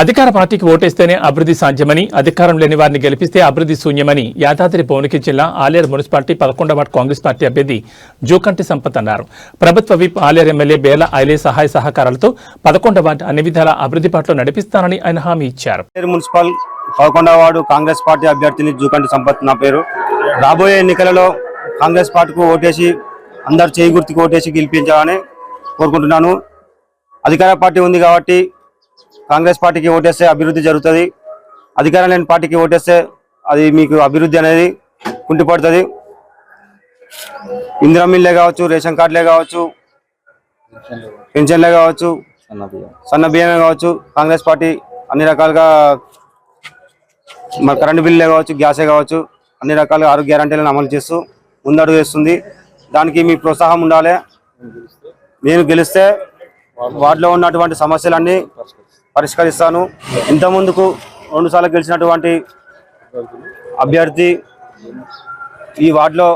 అధికార పార్టీకి ఓటేస్తేనే అభివృద్ధి సాధ్యమని అధికారం లేని వారిని గెలిపిస్తే అభివృద్ధి శూన్యమని యాదాద్రి భువనగిరి జిల్లా ఆలేరు మున్సిపాలిటీ పదకొండవ కాంగ్రెస్ పార్టీ అభ్యర్థి జోకంటి సంపత్ అన్నారు. ప్రభుత్వ విప్ ఆలేరు ఎమ్మెల్యే బేల ఐలే సహాయ సహకారాలతో పదకొండవ అన్ని విధాల అభివృద్ధి పట్ల నడిపిస్తానని ఆయన హామీ ఇచ్చారు. పేరు మున్సిపల్ పదకొండవాడు కాంగ్రెస్ పార్టీ అభ్యర్థిని జూకంటి సంపత్ నా పేరు. రాబోయే ఎన్నికలలో కాంగ్రెస్ పార్టీకి ఓటేసి అందరు చేయి గుర్తుకు ఓటేసి గెలిపించాలని కోరుకుంటున్నాను. అధికార పార్టీ ఉంది కాబట్టి కాంగ్రెస్ పార్టీకి ఓటేస్తే అభివృద్ధి జరుగుతుంది. అధికారం లేని పార్టీకి ఓటేస్తే అది మీకు అభివృద్ధి అనేది కుంటిపడుతుంది. ఇందిరా మిల్లే కావచ్చు రేషన్ కార్డులే కావచ్చు పెన్షన్లే కావచ్చు సన్న బియ్యమే కావచ్చు కాంగ్రెస్ పార్టీ అన్ని రకాలుగా మరి కరెంటు బిల్లే కావచ్చు గ్యాసే కావచ్చు అన్ని రకాల ఆరోగ్య గ్యారంటీలను అమలు చేస్తూ ముందడుగు వేస్తుంది. దానికి మీ ప్రోత్సాహం ఉండాలి. నేను గెలిస్తే వార్డులో ఉన్నటువంటి సమస్యలన్నీ పరిష్కరిస్తాను. ఇంత ముందుకు రెండు సార్లు గెలిచినటువంటి అభ్యర్థి ఈ వార్డులో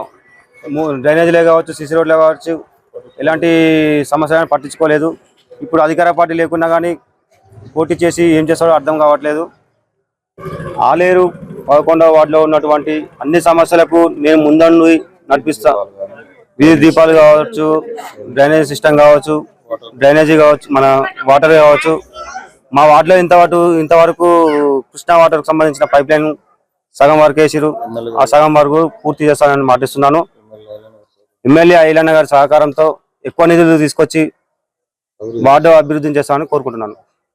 డ్రైనేజీలే కావచ్చు సిసి రోడ్లే కావచ్చు ఎలాంటి సమస్యలను పట్టించుకోలేదు. ఇప్పుడు అధికార పార్టీ లేకున్నా కానీ పోటీ చేసి ఏం చేస్తాడో అర్థం కావట్లేదు. ఆలేరు పదకొండవ వార్డులో ఉన్నటువంటి అన్ని సమస్యలకు నేను ముందండి నడిపిస్తా. వీధి దీపాలు కావచ్చు డ్రైనేజ్ సిస్టమ్ కావచ్చు డ్రైనేజీ కావచ్చు మన వాటర్ కావచ్చు మా వార్డులో ఇంతవరకు ఇంతవరకు కృష్ణా వాటర్కి సంబంధించిన పైప్ లైన్ సగం వరకు వేసిరు ఆ సగం వరకు పూర్తి చేస్తానని మాటిస్తున్నాను. ఎమ్మెల్యే ఐలన్న గారి సహకారంతో ఎక్కువ నిధులు తీసుకొచ్చి వార్డు అభివృద్ధి చేస్తామని కోరుకుంటున్నాను.